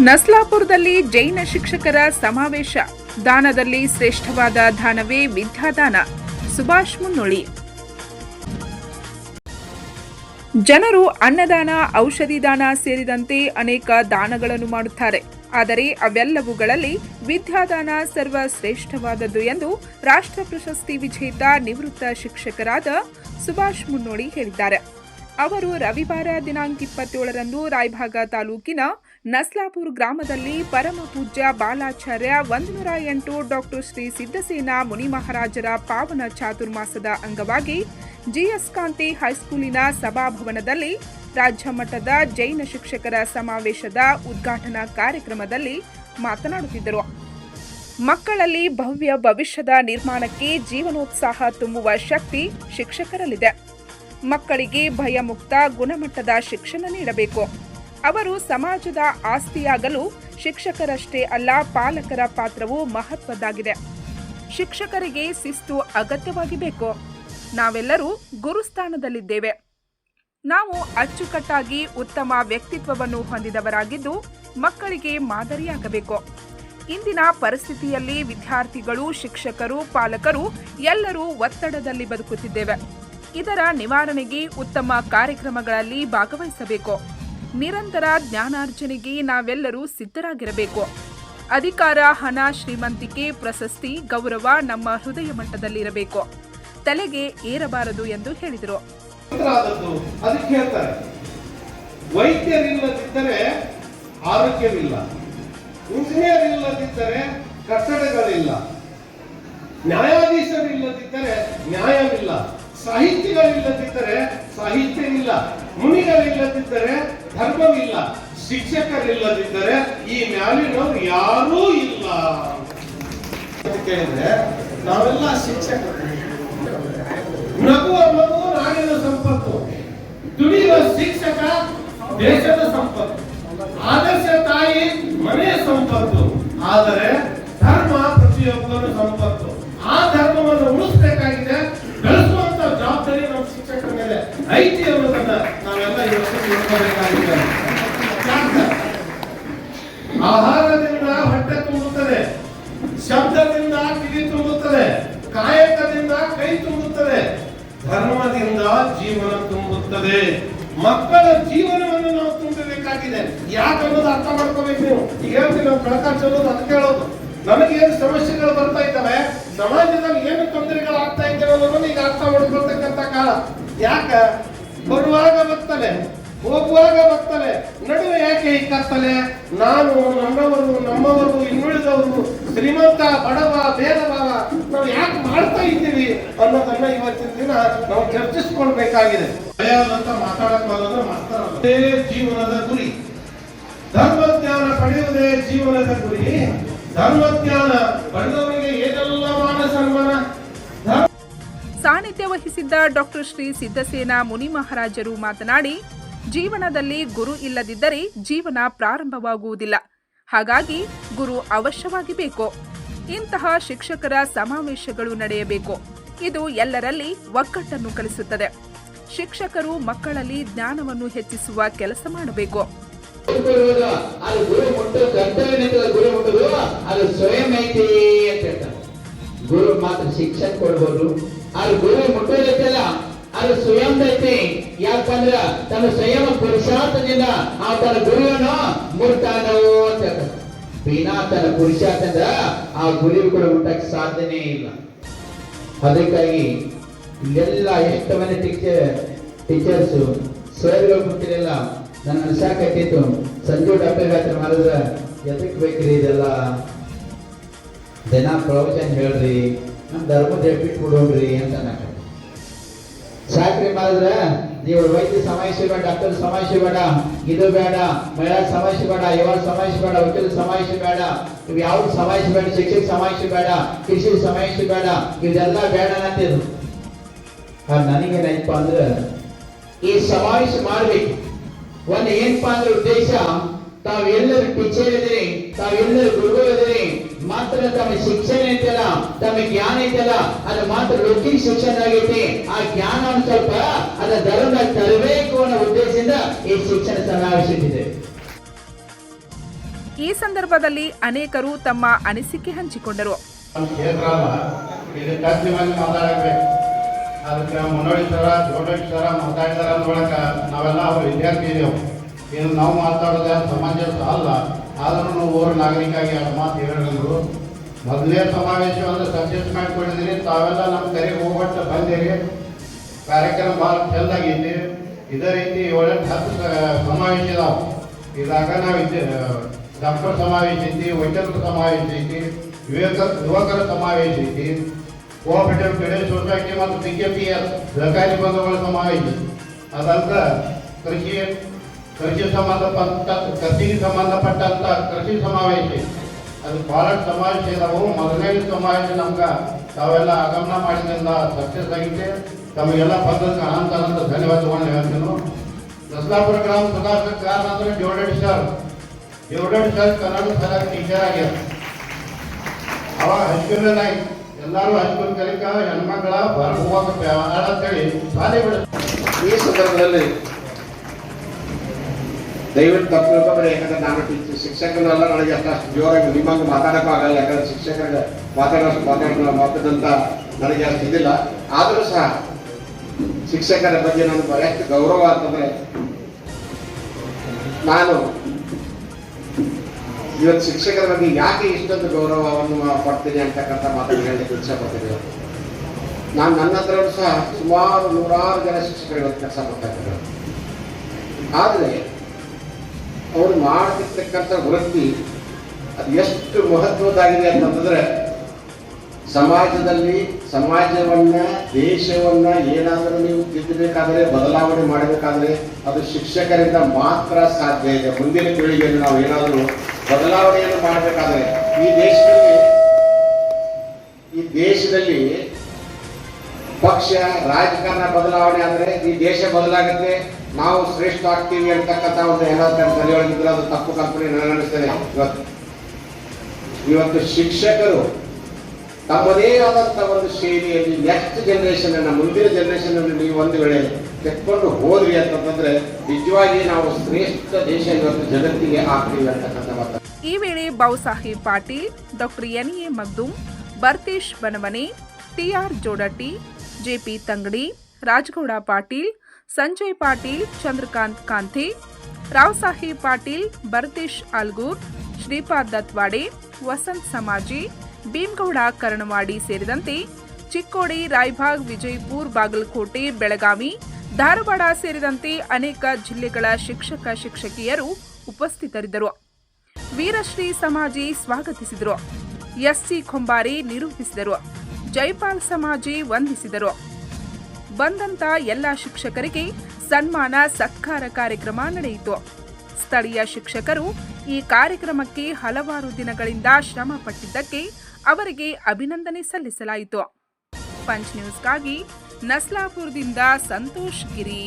ನಸ್ಲಾಪುರದಲ್ಲಿ ಜೈನ ಶಿಕ್ಷಕರ ಸಮಾವೇಶ. ದಾನದಲ್ಲಿ ಶ್ರೇಷ್ಠವಾದ ದಾನವೇ ವಿದ್ಯಾದಾನ. ಸುಭಾಷ್ ಮುನ್ನೋಳಿ. ಜನರು ಅನ್ನದಾನ, ಔಷಧಿ ದಾನ ಸೇರಿದಂತೆ ಅನೇಕ ದಾನಗಳನ್ನು ಮಾಡುತ್ತಾರೆ. ಆದರೆ ಅವೆಲ್ಲವುಗಳಲ್ಲಿ ವಿದ್ಯಾದಾನ ಸರ್ವಶ್ರೇಷ್ಠವಾದದ್ದು ಎಂದು ರಾಷ್ಟ್ರ ಪ್ರಶಸ್ತಿ ವಿಜೇತ ನಿವೃತ್ತ ಶಿಕ್ಷಕರಾದ ಸುಭಾಷ್ ಮುನ್ನೋಳಿ ಹೇಳಿದ್ದಾರೆ. ಅವರು ರವಿವಾರ ದಿನಾಂಕ ಇಪ್ಪತ್ತೇಳರಂದು ರಾಯಭಾಗ ತಾಲೂಕಿನ ನಸ್ಲಾಪುರ್ ಗ್ರಾಮದಲ್ಲಿ ಪರಮ ಪೂಜ್ಯ ಬಾಲಾಚಾರ್ಯ ಒಂದನೂರ ಎಂಟು ಡಾಕ್ಟರ್ ಶ್ರೀ ಸಿದ್ದಸೇನ ಮುನಿ ಮಹಾರಾಜರ ಪಾವನ ಚಾತುರ್ಮಾಸದ ಅಂಗವಾಗಿ ಜಿಎಸ್ ಕಾಂತಿ ಹೈಸ್ಕೂಲಿನ ಸಭಾಭವನದಲ್ಲಿ ರಾಜ್ಯ ಮಟ್ಟದ ಜೈನ ಶಿಕ್ಷಕರ ಸಮಾವೇಶದ ಉದ್ಘಾಟನಾ ಕಾರ್ಯಕ್ರಮದಲ್ಲಿ ಮಾತನಾಡುತ್ತಿದ್ದರು. ಮಕ್ಕಳಲ್ಲಿ ಭವ್ಯ ಭವಿಷ್ಯದ ನಿರ್ಮಾಣಕ್ಕೆ ಜೀವನೋತ್ಸಾಹ ತುಂಬುವ ಶಕ್ತಿ ಶಿಕ್ಷಕರಲ್ಲಿದೆ. ಮಕ್ಕಳಿಗೆ ಭಯಮುಕ್ತ ಗುಣಮಟ್ಟದ ಶಿಕ್ಷಣ ನೀಡಬೇಕು. ಅವರು ಸಮಾಜದ ಆಸ್ತಿಯಾಗಲು ಶಿಕ್ಷಕರಷ್ಟೇ ಅಲ್ಲ ಪಾಲಕರ ಪಾತ್ರವೂ ಮಹತ್ವದ್ದಾಗಿದೆ. ಶಿಕ್ಷಕರಿಗೆ ಶಿಸ್ತು ಅಗತ್ಯವಾಗಿ ಬೇಕು. ನಾವೆಲ್ಲರೂ ಗುರುಸ್ಥಾನದಲ್ಲಿದ್ದೇವೆ. ನಾವು ಅಚ್ಚುಕಟ್ಟಾಗಿ ಉತ್ತಮ ವ್ಯಕ್ತಿತ್ವವನ್ನು ಹೊಂದಿದವರಾಗಿದ್ದು ಮಕ್ಕಳಿಗೆ ಮಾದರಿಯಾಗಬೇಕು. ಇಂದಿನ ಪರಿಸ್ಥಿತಿಯಲ್ಲಿ ವಿದ್ಯಾರ್ಥಿಗಳು, ಶಿಕ್ಷಕರು, ಪಾಲಕರು ಎಲ್ಲರೂ ಒತ್ತಡದಲ್ಲಿ ಬದುಕುತ್ತಿದ್ದೇವೆ. ಇದರ ನಿವಾರಣೆಗೆ ಉತ್ತಮ ಕಾರ್ಯಕ್ರಮಗಳಲ್ಲಿ ಭಾಗವಹಿಸಬೇಕು. ನಿರಂತರ ಜ್ಞಾನಾರ್ಜನೆಗೆ ನಾವೆಲ್ಲರೂ ಸಿದ್ಧರಾಗಿರಬೇಕು. ಅಧಿಕಾರ, ಹಣ, ಶ್ರೀಮಂತಿಕೆ, ಪ್ರಶಸ್ತಿ, ಗೌರವ ನಮ್ಮ ಹೃದಯ ಮಟ್ಟದಲ್ಲಿರಬೇಕು. ತಲೆಗೆ ಏರಬಾರದು ಎಂದು ಹೇಳಿದರು. ವೈದ್ಯರಿಲ್ಲದಿದ್ದರೆ ಆರೋಗ್ಯವಿಲ್ಲ. ಇಲ್ಲದಿದ್ದರೆ ಕಟ್ಟಡಗಳಿಲ್ಲ. ನ್ಯಾಯಾಧೀಶರಿಲ್ಲದಿದ್ದರೆ ನ್ಯಾಯವಿಲ್ಲ. ಸಾಹಿತ್ಯಗಳಿಲ್ಲದಿದ್ದರೆ ಸಾಹಿತ್ಯವಿಲ್ಲ. ಮುನಿಗಳಿಲ್ಲದಿದ್ದರೆ ಧರ್ಮವಿಲ್ಲ ಶಿಕ್ಷಕರಿಲ್ಲದಿದ್ದರೆ ಈ ಮ್ಯಾಲಿನವರು ಯಾರೂ ಇಲ್ಲ. ಕೇಳಿದ್ರೆ ನಾವೆಲ್ಲ ಶಿಕ್ಷಕರು. ನಗುವ ಅನ್ನೋದು ನಾಡಿನ ಸಂಪತ್ತು. ದುಡಿಯುವ ಶಿಕ್ಷಕ ದೇಶದ ಸಂಪತ್ತು. ಆದರ್ಶ ತಾಯಿ ಮನೆಯ ಸಂಪತ್ತು. ಆದರೆ ಧರ್ಮ ಪ್ರತಿಯೊಬ್ಬರ ಸಂಪತ್ತು. ಆ ಧರ್ಮವನ್ನು ಉಳಿಸಬೇಕಾಗಿದೆ ಬೆಳೆಸುವಂತ ಜವಾಬ್ದಾರಿ ನಮ್ಮ ಶಿಕ್ಷಕರ ಮೇಲೆ. ಐತಿ ಅನ್ನೋದನ್ನ ನಾವೆಲ್ಲ ಯೋಚನೆ ಆಹಾರದಿಂದ ಹೊಟ್ಟೆ ತುಂಬುತ್ತದೆ. ಶಬ್ದದಿಂದ ಕಿವಿ ತುಂಬುತ್ತದೆ. ಕಾಯಕದಿಂದ ಕೈ ತುಂಬುತ್ತದೆ. ಧರ್ಮದಿಂದ ಜೀವನ ತುಂಬುತ್ತದೆ. ಮಕ್ಕಳ ಜೀವನವನ್ನು ನಾವು ತುಂಬಬೇಕಾಗಿದೆ. ಯಾಕೆ ಅನ್ನೋದು ಅರ್ಥ ಮಾಡ್ಕೋಬೇಕು ನೀವು? ಈಗ ಹೇಳ್ತೀವಿ ನಾವು ಬೆಳಕ ಚಲೋದು ಅದಕ್ಕೆ ಹೇಳೋದು. ನಮಗೇನು ಸಮಸ್ಯೆಗಳು ಬರ್ತಾ ಇದ್ದಾವೆ? ಸಮಾಜದಲ್ಲಿ ಏನು ತೊಂದರೆಗಳು ಆಗ್ತಾ ಇದ್ದಾವೆ ಅನ್ನೋದನ್ನು ಈಗ ಅರ್ಥ ಮಾಡ್ಕೊಳ್ತಕ್ಕಂಥ ಕಾಲ. ಯಾಕ? ಬರುವಾಗ ಬರ್ತಲೆ, ಹೋಗುವಾಗ ಬರ್ತಲೆ, ನಡುವೆ ಯಾಕೆ ಈ ಕತ್ತಲೆ ನಾನು ನನ್ನವರು, ನಮ್ಮವರು, ಇನ್ನುಳಿದವರು, ಶ್ರೀಮಂತ, ಬಡವ ಬೇರಭಾವ ನಾವು ಯಾಕೆ ಮಾಡ್ತಾ ಇದ್ದೀವಿ ಅನ್ನೋದನ್ನ ಇವತ್ತಿನ ದಿನ ನಾವು ಚರ್ಚಿಸ್ಕೊಳ್ಬೇಕಾಗಿದೆ. ಅಂತ ಮಾತಾಡಕ್ ಮಾತಾಡೋದು ಜೀವನದ ಗುರಿ. ಧರ್ಮಜ್ಞಾನ ಪಡೆಯುವುದೇ ಜೀವನದ ಗುರಿ. ಧರ್ಮಜ್ಞಾನ ಬಡವರಿಗೆ ಏನೆಲ್ಲ ಮಾನ ಸನ್ಮಾನ ಸಾನ್ನಿಧ್ಯ ವಹಿಸಿದ್ದ ಡಾಕ್ಟರ್ ಶ್ರೀ ಸಿದ್ದಸೇನ ಮುನಿ ಮಹಾರಾಜರು ಮಾತನಾಡಿ ಜೀವನದಲ್ಲಿ ಗುರು ಇಲ್ಲದಿದ್ದರೆ ಜೀವನ ಪ್ರಾರಂಭವಾಗುವುದಿಲ್ಲ ಹಾಗಾಗಿ ಗುರು ಅವಶ್ಯವಾಗಿ ಬೇಕು ಇಂತಹ ಶಿಕ್ಷಕರ ಸಮಾವೇಶಗಳು ನಡೆಯಬೇಕು ಇದು ಎಲ್ಲರಲ್ಲಿ ಒಗ್ಗಟ್ಟನ್ನು ಕಲಿಸುತ್ತದೆ ಶಿಕ್ಷಕರು ಮಕ್ಕಳಲ್ಲಿ ಜ್ಞಾನವನ್ನು ಹೆಚ್ಚಿಸುವ ಕೆಲಸ ಮಾಡಬೇಕು ಗುರು ಮಾತ್ರ ಶಿಕ್ಷಣ ಕೊಡ್ಬೋದು ಅದು ಗುರು ಮುಟ್ಟೋದೈತಲ್ಲ, ಅದು ಸ್ವಯಂ ಐತಿ ಯಾಕಂದ್ರ ತನ್ನ ಸ್ವಯಂ ಪುರುಷಾರ್ಥದಿಂದ ಆ ತನ್ನ ಗುರುವನ್ನು ಮುಟ್ಟಾನೋ ಅಂತ ಬಿನಾ ತನ್ನ ಪುರುಷಾರ್ಥದಿಂದ ಆ ಗುರಿ ಕೂಡ ಮುಟ್ಟಕ್ಕೆ ಸಾಧ್ಯನೇ ಇಲ್ಲ. ಅದಕ್ಕಾಗಿ ಇಲ್ಲೆಲ್ಲ ಎಷ್ಟು ಮನೆ ಟೀಚರ್ ಟೀಚರ್ಸು ಸರ್ಗಳು ಮುಟ್ಟಿರಲಿಲ್ಲ. ನನ್ನ ಅನ್ಸಾಕತ್ತಿತ್ತು ಸಂಜು ಡಾಕ್ಟರ್ ಹತ್ರ ಮಾಡಿದ್ರೆ ಎದಕ್ ಬೇಕ್ರಿ ಇದೆಲ್ಲ? ದಿನ ಪ್ರವಚನ ಹೇಳ್ರಿ. ನಮ್ಮ ಧರ್ಮದ ಹೇಳ್ಬಿಟ್ಟು ಕೊಡೋಣ್ರಿ ಅಂತ ಅನ್ನಕ ಸಾಕ್ರಿ ಮಾಡಿದ್ರ ನೀವು ವೈದ್ಯ ಸಮಾವೇಶ ಬೇಡ ಡಾಕ್ಟರ್ ಸಮಾವೇಶ ಬೇಡ ಇದು ಬೇಡ, ಮಹಿಳಾ ಸಮಾವೇಶ ಬೇಡ ಯುವ ಸಮಾವೇಶ ಬೇಡ ವಕೀಲ ಸಮಾವೇಶ ಬೇಡ, ಇವ್ ಯಾವ್ದು ಸಮಾವೇಶ ಬೇಡ, ಶಿಕ್ಷಕ ಸಮಾವೇಶ ಬೇಡ, ಕೃಷಿ ಸಮಾವೇಶ ಬೇಡ ಇದೆಲ್ಲ ಬೇಡ ಅಂತಿದ್ರು ನನಗೇನಾಯ್ತಪ್ಪ ಅಂದ್ರೆ, ಈ ಸಮಾವೇಶ ಮಾಡ್ಬೇಕು. ಒಂದು ಏನಪ್ಪಾ ಅಂದ್ರೆ ಉದ್ದೇಶ, ತಾವೆಲ್ಲರೂ ಟೀಚರ್ ಇದ್ದೀರಿ, ತಾವೆಲ್ಲರೂ ಗುರುಗಳು ಇದ್ದೀರಿ ಮಾತ್ರ ತಮ್ಮ ಶಿಕ್ಷಣ ಐತಲ್ಲ? ತಮ್ಮ ಜ್ಞಾನ ಐತಲ್ಲ? ಅದು ಮಾತ್ರ ಲೌಕಿಕ ಶಿಕ್ಷಣ ಆಗೈತಿ. ಆ ಜ್ಞಾನವನ್ನು ಸ್ವಲ್ಪ ಅದ ಧರ್ಮ ತರಬೇಕು ಅನ್ನೋ ಉದ್ದೇಶದಿಂದ ಈ ಶಿಕ್ಷಣ ಸಮಾವೇಶಿಸಿದೆ ಈ ಸಂದರ್ಭದಲ್ಲಿ ಅನೇಕರು ತಮ್ಮ ಅನಿಸಿಕೆ ಹಂಚಿಕೊಂಡರು. ಅದಕ್ಕೆ ಮುನ್ನೋಡಿ ಸರ ಜೋಡೋಡಿ ಸರ ಮಾತಾಡಿದಾರ ಅಂದ್ರೊಳಕ ನಾವೆಲ್ಲ ಅವ್ರ ವಿದ್ಯಾರ್ಥಿ ಇದೇವು. ಇನ್ನು ನಾವು ಮಾತಾಡೋದೇ ಸಮಂಜಸ ಅಲ್ಲ. ಆದ್ರೂ ಓರ್ ನಾಗರಿಕಾಗಿ ಅದು ಮಾತು ಹೇಳಿದ್ರು ಮೊದಲೇ ಸಮಾವೇಶ ಒಂದು ಸಕ್ಸಸ್ ಮಾಡಿಕೊಂಡಿದ್ದೀರಿ, ತಾವೆಲ್ಲ ನಮ್ಮ ಕರೆ ಹೋಗ್ಬಿಟ್ಟು ಬಂದಿರಿ. ಕಾರ್ಯಕ್ರಮ ಭಾಳ ಚೆಂದಾಗೈತಿ. ಇದೇ ರೀತಿ ಏಳೆಂಟು ಹತ್ತು ಸಮಾವೇಶ ಇದಾವೆ. ಇದಾಗ ನಾವು ಡಾಕ್ಟರ್ ಸಮಾವೇಶ ಐತಿ ವೈದ್ಯರ ಸಮಾವೇಶ ಐತಿ ವಿವೇಕ ಯುವಕರ ಸಮಾವೇಶ ಐತಿ. ಕೋಆಪರೇಟಿವ್ ಕ್ರೆಡಿಟ್ ಸೊಸೈಟಿ ಮತ್ತು ಬಿ ಕೆ ಪಿ ಎಸ್ ಸಹಕಾರಿ ಬಂಧುಗಳ ಸಮಾವೇಶ ಅದಂತ ಕೃಷಿ ಕೃಷಿ ಸಂಬಂಧಪಟ್ಟ ಕೃಷಿಗೆ ಸಂಬಂಧಪಟ್ಟಂತ ಕೃಷಿ ಸಮಾವೇಶ. ಅದು ಭಾಳ ಸಮಾವೇಶ ಇದಾವು ಮೊದಲನೇ ಸಮಾವೇಶ ನಮ್ಗೆ ತಾವೆಲ್ಲ ಆಗಮನ ಮಾಡಿದ್ರಿಂದ ಸಕ್ಸಸ್ ಆಗಿದೆ ತಮಗೆಲ್ಲ ಬಂದಕ್ಕೆ ಅನಂತ ಅನಂತ ಧನ್ಯವಾದಗಳನ್ನು ಹೇಳ್ತೀನಿ. ದಸಲಾಪುರ ಗ್ರಾಮ ಸುಧಾರಿಸಕ್ಕೆ ಕಾರಣ ಅಂದ್ರೆ ಡಿವೈಡೆಡ್ ಸರ್? ಜೋಡಡಿ ಸರ್ ಕನ್ನಡ ಸರ ಟೀಚರ್ ಆಗ್ಯಾರ. ಅವಾಗ ಹೈಸ್ಕೂಲ್ನಾಗ ಎಲ್ಲರೂ ಹೈಸ್ಕೂಲ್ ಕಲಿಕ, ಹೆಣ್ಮಕ್ಳ ಬರ್ಬೋದು ಹೋಗಕ್ಕೆ ಅಂತೇಳಿ ಶಾಲೆ ಬಿಡ. ಈ ಸಂದರ್ಭದಲ್ಲಿ ದಯವಿಟ್ಟು ತಪ್ಪು ಯಾಕಂದ್ರೆ ನಾನು ಟೀಚರ್ ನನಗೆ ಅಷ್ಟು ಜೋರಾಗಿ ನಿಮ್ಮಂಗೆ ಮಾತಾಡೋಕ್ಕೂ ಆಗಲ್ಲ, ಯಾಕಂದ್ರೆ ಶಿಕ್ಷಕರಿಗೆ ಮಾತಾಡೋಷ್ಟು ಮಾತಾಡೋ ಮಾತಾದಂತ ನನಗೆ ಅಷ್ಟು ಇದಿಲ್ಲ. ಆದರೂ ಸಹ ಶಿಕ್ಷಕರ ಬಗ್ಗೆ ನನಗೆ ಎಷ್ಟು ಗೌರವ ಅಂತಂದ್ರೆ ನಾನು ಇವತ್ತು ಶಿಕ್ಷಕರ ಬಗ್ಗೆ ಯಾಕೆ ಇಷ್ಟೊಂದು ಗೌರವವನ್ನು ಪಡ್ತೀನಿ ಅಂತಕ್ಕಂಥ ಮಾತನ್ನು ಹೇಳಲಿಕ್ಕೆ ಇಚ್ಛಪಡ್ತೀನಿ. ನಾನು ನನ್ನ ಹತ್ರ ಸಹ ಸುಮಾರು ನೂರಾರು ಜನ ಶಿಕ್ಷಕರು ಕೆಲಸ ಮಾಡ್ತಾ ಇದ್ದಾರೆ. ಆದರೆ ಅವರು ಮಾಡ್ತಿರ್ತಕ್ಕಂಥ ವೃತ್ತಿ ಅದು ಎಷ್ಟು ಮಹತ್ವದ್ದಾಗಿದೆ ಅಂತಂದ್ರೆ ಸಮಾಜದಲ್ಲಿ ಸಮಾಜವನ್ನ, ದೇಶವನ್ನ ಏನಾದರೂ ನೀವು ತಿದ್ದಬೇಕಾದ್ರೆ, ಬದಲಾವಣೆ ಮಾಡಬೇಕಾದ್ರೆ ಅದು ಶಿಕ್ಷಕರಿಂದ ಮಾತ್ರ ಸಾಧ್ಯ ಇದೆ. ಮುಂದಿನ ಪೀಳಿಗೆಯಲ್ಲಿ ನಾವು ಏನಾದರೂ ಬದಲಾವಣೆಯನ್ನು ಮಾಡಬೇಕಾದ್ರೆ ಈ ದೇಶದಲ್ಲಿ ಈ ದೇಶದಲ್ಲಿ ಪಕ್ಷ, ರಾಜಕಾರಣ ಬದಲಾವಣೆ ಆದರೆ ಈ ದೇಶ ಬದಲಾಗುತ್ತೆ ನಾವು ಶ್ರೇಷ್ಠ ಆಗ್ತೀವಿ ಅಂತಕ್ಕಂಥ ಒಂದು ಏನಾದ್ರು ತಲೆಯೊಳಗಿದ್ರೆ ಅದು ತಪ್ಪು ಕಲ್ಪನೆ ನನಗೆ ಅನಿಸ್ತದೆ ಇವತ್ತು ಇವತ್ತು ಶಿಕ್ಷಕರು ತಮ್ಮದೇ ಆದಂತ ಒಂದು ಶೈಲಿಯಲ್ಲಿ ನೆಕ್ಸ್ಟ್ ಜನರೇಷನ್ ಅನ್ನು, ಮುಂದಿನ ಜನರೇಷನ್ ಅನ್ನು ನೀವು ಒಂದು ವೇಳೆ ತೆಕ್ಕೊಂಡು ಹೋದ್ರಿ ಅಂತಂದ್ರೆ ನಿಜವಾಗಿ ನಾವು ಶ್ರೇಷ್ಠ ದೇಶ ಇವತ್ತು ಜಗತ್ತಿಗೆ ಆಗ್ತೀವಿ ಅಂತಕ್ಕಂಥ ಮಾತು. ಈ ವೇಳೆ Bhausaheb Patil, doctor N A Magdum Bharatesh T T R Jodatti J P Tangadi, Rajagouda Patil Sanjay Patil, Chandrakant ಕಾಂತಿ ರಾವ್ ಸಾಹೇಬ್ ಪಾಟೀಲ್ ಬರ್ತೀಶ್ ಅಲ್ಗೂರ್, ಶ್ರೀಪಾದ್ ದತ್ವಾಡೆ, ವಸಂತ್ ಸಮಾಜಿ, ಭೀಮಗೌಡ ಕರಣವಾಡಿ ಸೇರಿದಂತೆ ಚಿಕ್ಕೋಡಿ, ರಾಯಭಾಗ್, ವಿಜಯಪುರ, ಬಾಗಲಕೋಟೆ, ಬೆಳಗಾವಿ, ಧಾರವಾಡ ಸೇರಿದಂತೆ ಅನೇಕ ಜಿಲ್ಲೆಗಳ ಶಿಕ್ಷಕ, ಶಿಕ್ಷಕಿಯರು ಉಪಸ್ಥಿತರಿದ್ದರು. ವೀರಶ್ರೀ ಸಮಾಜಿ ಸ್ವಾಗತಿಸಿದರು. ಎಸ್ಸಿ ಖೊಂಬಾರಿ ನಿರೂಪಿಸಿದರು. ಜೈಪಾಲ್ ಸಮಾಜಿ ವಂದಿಸಿದರು. ಬಂದಂತ ಎಲ್ಲ ಶಿಕ್ಷಕರಿಗೆ ಸನ್ಮಾನ ಸತ್ಕಾರ ಕಾರ್ಯಕ್ರಮ ನಡೆಯಿತು. ಸ್ಥಳೀಯ ಶಿಕ್ಷಕರು ಈ ಕಾರ್ಯಕ್ರಮಕ್ಕೆ ಹಲವಾರು ದಿನಗಳಿಂದ ಶ್ರಮ ಪಟ್ಟಿದ್ದಕ್ಕೆ ಅವರಿಗೆ ಅಭಿನಂದನೆ ಸಲ್ಲಿಸಲಾಯಿತು. ಪಂಚ್ ನ್ಯೂಸ್ಗಾಗಿ ನಸ್ಲಾಪುರದಿಂದ ಸಂತೋಷ್ ಗಿರಿ.